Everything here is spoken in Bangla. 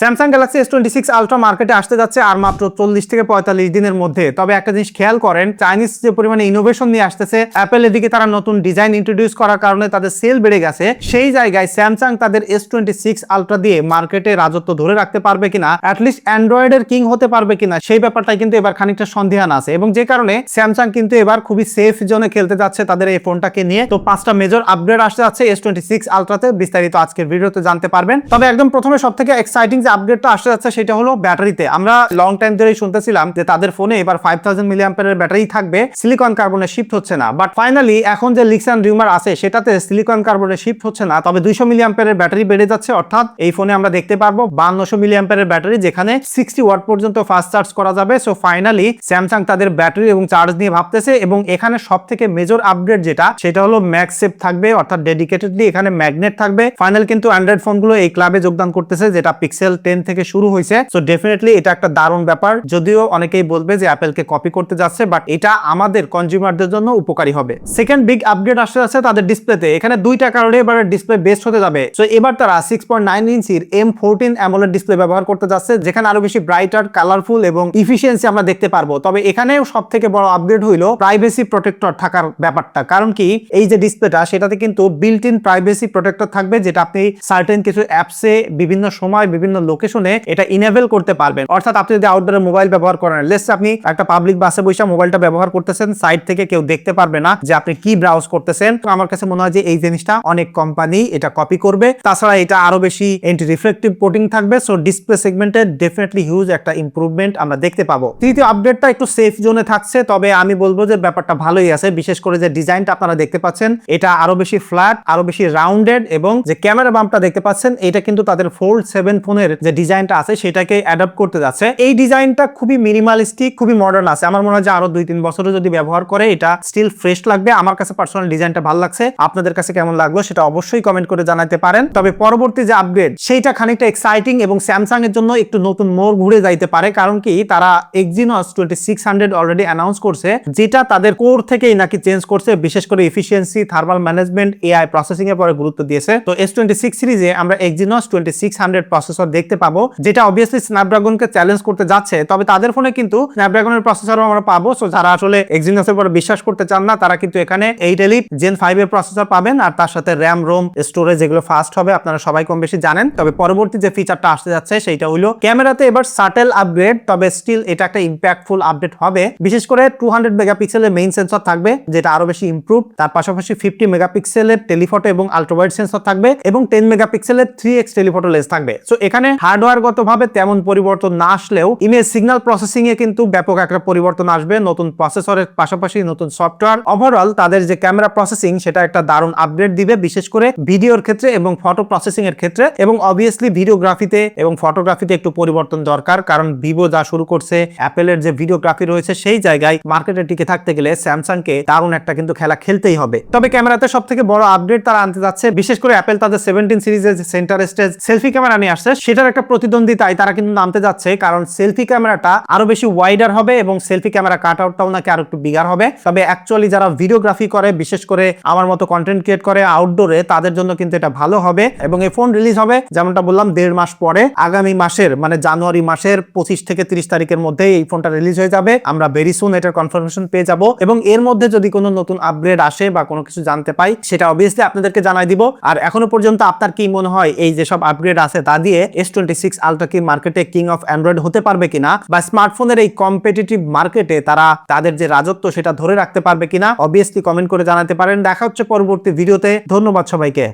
Samsung Galaxy S twenty six ultra মার্কেটে আসতে যাচ্ছে আর মাত্র চল্লিশ থেকে পঁয়তাল্লিশ দিনের মধ্যে। তবে একটা জিনিস খেয়াল করেন চাইনিজ যে পরিমাণে ইনোভেশন নিয়ে আসতেছে অ্যাপেল এদিকে তারা নতুন ডিজাইন ইন্ট্রোডিউস করার কারণে তাদের সেল বেড়ে গেছে। সেই জায়গায় স্যামসাং তাদের এস টোয়েন্টি সিক্স আলট্রা দিয়ে মার্কেটে রাজত্ব ধরে রাখতে পারবে কিনা অ্যাটলিস্ট অ্যান্ড্রয়েডের কিং হতে পারবে কিনা, সেই ব্যাপারটাই কিন্তু এবার খানিকটা সন্দেহান আছে। এবং যে কারণে স্যামসাং কিন্তু এবার খুবই সেফ জোনে খেলতে যাচ্ছে তাদের এই ফোনটাকে নিয়ে। তো পাঁচটা মেজর আপগ্রেড আসতে যাচ্ছে এস টোয়েন্টি সিক্স আলট্রাতে বিস্তারিত আজকের ভিডিওতে জানতে পারবেন। তবে একদম প্রথমে সব থেকে এক্সাইটিং আপগ্রেডটা আসতে যাচ্ছে সেটা হলো ব্যাটারিতে। আমরা লং টাইম ধরেই শুনতেছিলাম যে তাদের ফোনে এবার ফাইভ থাউজেন্ড মিলিয়াম্পারের ব্যাটারি থাকবে সিলিকন কার্বনে শিফট হচ্ছে না। বাট ফাইনালি এখন যে লিক্স অ্যান্ড রিউমার আছে, সেটাতে সিলিকন কার্বনে শিফট হচ্ছে না, তবে দুইশো মিলিয়াম্পারের ব্যাটারি বেড়ে যাচ্ছে, অর্থাৎ এই ফোনে আমরা দেখতে পারব বান্নশো মিলিয়াম্পারের ব্যাটারি যেখানে সিক্সটি ওয়াট পর্যন্ত ফাস্ট চার্জ করা যাবে। সো ফাইনালি স্যামসাং তাদের ব্যাটারি এবং চার্জ নিয়ে ভাবতেছে এবং এখানে সব থেকে মেজর আপডেট যেটা, সেটা হলো ম্যাক্সেপ থাকবে, অর্থাৎ ডেডিকেটেডলি এখানে ম্যাগনেট থাকবে। ফাইনাল কিন্তু অ্যান্ড্রয়েড ফোনগুলো এই ক্লাবে যোগদান করতেছে, যেটা পিক্সেল থেকে শুরু হয়েছে। সো ডেফিনেটলি এটা একটা দারুণ ব্যাপার। যদিও অনেকেই বলবে যে অ্যাপেলকে কপি করতে যাচ্ছে বাট এটা আমাদের কনজিউমারদের জন্য উপকারী হবে। সেকেন্ড বিগ আপগ্রেড আসতে যাচ্ছে তাদের ডিসপ্লেতে এখানে দুইটা কারণে এবার ডিসপ্লে বেস্ট হতে যাবে। সো এবার তারা সিক্স পয়েন্ট নাইন ইঞ্চির এম ফোরটিন অ্যামোলেড ডিসপ্লে ব্যবহার করতে যাচ্ছে, যেখানে আরও বেশি ব্রাইটার কালারফুল এবং ইফিসিয়েন্সি আমরা দেখতে পারব। তবে এখানেও সব থেকে বড় আপগ্রেড হইল প্রাইভেসি প্রোটেক্টর থাকার ব্যাপারটা। কারণ কি? এই যে ডিসপ্লেটা সেটাতে কিন্তু বিল্ট ইন প্রাইভেসি প্রোটেক্টর থাকবে, যেটা আপনি সার্টেন কিছু অ্যাপসে বিভিন্ন সময় বিভিন্ন লোকেশনে এটা ইনেবল করতে পারবেন। অর্থাৎ আপনি যদি আউটডোরে মোবাইল ব্যবহার করেন লেস আপনি একটা পাবলিক বাসে বসে মোবাইলটা ব্যবহার করতেছেন সাইড থেকে কেউ দেখতে পারবে না যে আপনি কি ব্রাউজ করতেছেন। তো আমার কাছে মনে হয় যে এই জিনিসটা অনেক কোম্পানি এটা কপি করবে। তাছাড়া এটা আরও বেশি এন্টি রিফ্লেকটিভ কোটিং থাকবে সো ডিসপ্লে সেগমেন্টে ডেফিনেটলি হিউজ একটা ইমপ্রুভমেন্ট আমরা দেখতে পাবো। তৃতীয় আপডেটটা একটু সেফ জোনে থাকছে, তবে আমি বলব যে ব্যাপারটা ভালোই আছে। বিশেষ করে যে ডিজাইনটা আপনারা দেখতে পাচ্ছেন, এটা আরও বেশি ফ্ল্যাট আরও বেশি রাউন্ডেড এবং যে ক্যামেরা বাম্পটা দেখতে পাচ্ছেন, এটা কিন্তু তাদের ফোল্ড সেভেন ফোনের যে ডিজাইনটা আছে সেটাকে অ্যাডাপ্ট করতে যাচ্ছে। এই ডিজাইনটা খুবই মিনিমালিস্টিক খুবই মডার্ন আছে। আমার মনে হয় যে আরও দুই তিন বছরে যদি ব্যবহার করে, এটা স্টিল ফ্রেশ লাগবে। আমার কাছে পার্সোনাল ডিজাইনটা ভালো লাগছে। আপনাদের কাছে কেমন লাগল সেটা অবশ্যই কমেন্ট করে জানাতে পারেন। তবে পরবর্তী যে আপগ্রেড সেইটা খানিকটা এক্সাইটিং এবং স্যামসাং এর জন্য একটু নতুন মোড় ঘুরে যাইতে পারে। কারণ কি, তারা Exynos twenty six hundred already announce করছে, যেটা তাদের কোর থেকেই নাকি চেঞ্জ করছে। বিশেষ করে efficiency thermal management AI processing এর পরে গুরুত্ব দিয়েছে। তো এস টোয়েন্টি সিক্স সিরিজে আমরা Exynos twenty six hundred processor দেখতে পাবো, যেটা অবভিয়াসলি স্ন্যাপড্রাগনকে চ্যালেঞ্জ করতে যাচ্ছে, তবে তাদের ফোনে কিন্তু স্ন্যাপড্রাগনের প্রসেসরও আমরা পাবো। সো যারা আসলে এক্সিনসের পরে বিশ্বাস করতে চান না, তারা কিন্তু এখানে এইট এলিট জেন ফাইভ এর প্রসেসর পাবেন, আর তার সাথে র্যাম রোম স্টোরেজ এগুলো ফাস্ট হবে, আপনারা সবাই কম বেশি জানেন। তবে পরবর্তী যে ফিচারটা আসতে যাচ্ছে, সেইটা হলো ক্যামেরাতে এবার সাটেল আপগ্রেড তবে স্টিল এটা একটা ইম্প্যাক্টফুল আপডেট হবে। বিশেষ করে টু হান্ড্রেড মেগাপিক্সেলের মেইন সেন্সর থাকবে, যেটা আরও বেশি ইম্প্রুভ তার পাশাপাশি ফিফটি মেগাপিক্সেলের টেলিফটো এবং আলট্রাওয়াইড সেন্সর থাকবে, এবং টেন মেগাপিক্সেলের থ্রি এক্স টেলিফটো লেন্স থাকবে। সো এখানে হার্ডওয়্যারগত ভাবে তেমন পরিবর্তন না আসলেও ইমেজ সিগন্যাল প্রসেসিং এ কিন্তু ব্যাপক একটা পরিবর্তন আসবে নতুন প্রসেসরের পাশাপাশি নতুন সফটওয়্যার। ওভারঅল তাদের যে ক্যামেরা প্রসেসিং, সেটা একটা দারুণ আপগ্রেড দিবে, বিশেষ করে ভিডিওর ক্ষেত্রে এবং ফটো প্রসেসিং এর ক্ষেত্রে। এবং অবভিয়াসলি ভিডিওগ্রাফিতে এবং ফটোগ্রাফিতে একটু পরিবর্তন দরকার, কারণ ভিভো যা শুরু করছে অ্যাপেলের যে ভিডিওগ্রাফি রয়েছে, সেই জায়গায় মার্কেটে টিকে থাকতে গেলে স্যামসাং কে দারুণ একটা কিন্তু খেলা খেলতেই হবে। তবে ক্যামেরাতে সব থেকে বড় আপডেট তারা আনতে যাচ্ছে, বিশেষ করে অ্যাপেল তাদের সেভেন্টিন সিরিজের সেন্টার স্টেজ সেলফি ক্যামেরা নিয়ে আসছে সেটার একটা প্রতিদ্বন্দ্বিতায় তারা কিন্তু নামতে যাচ্ছে, কারণ সেলফি ক্যামেরাটা আরও বেশি ওয়াইডার হবে এবং সেলফি ক্যামেরা কাট আউটটাও নাকি আরও একটু বিগার হবে। তবে অ্যাকচুয়ালি যারা ভিডিওগ্রাফি করে, বিশেষ করে আমার মতো কন্টেন্ট ক্রিয়েট করে আউটডোরে তাদের জন্য কিন্তু এটা ভালো হবে। এবং এই ফোন রিলিজ হবে, যেমনটা বললাম, দেড় মাস পরে। আগামী মাসের মানে জানুয়ারি মাসের পঁচিশ থেকে তিরিশ তারিখের মধ্যে এই ফোনটা রিলিজ হয়ে যাবে। আমরা ভেরি সুন এটার কনফার্মেশন পেয়ে যাব। এবং এর মধ্যে যদি কোনো নতুন আপগ্রেড আসে বা কোনো কিছু জানতে পাই, সেটা অবভিয়াসলি আপনাদেরকে জানাই দিব। আর এখনও পর্যন্ত আপনার কি মনে হয়, এই যে সব আপগ্রেড আছে তা দিয়ে এস টোয়েন্টি সিক্স আলট্রা কি মার্কেটে কিং অফ অ্যান্ড্রয়েড হতে পারবে কিনা বা স্মার্টফোনের এই কম্পিটিটিভ মার্কেটে তারা তাদের যে রাজত্ব সেটা ধরে রাখতে পারবে কিনা অবভিয়াসলি কমেন্ট করে জানাতে পারেন। দেখা হচ্ছে পরবর্তী ভিডিওতে ধন্যবাদ সবাইকে।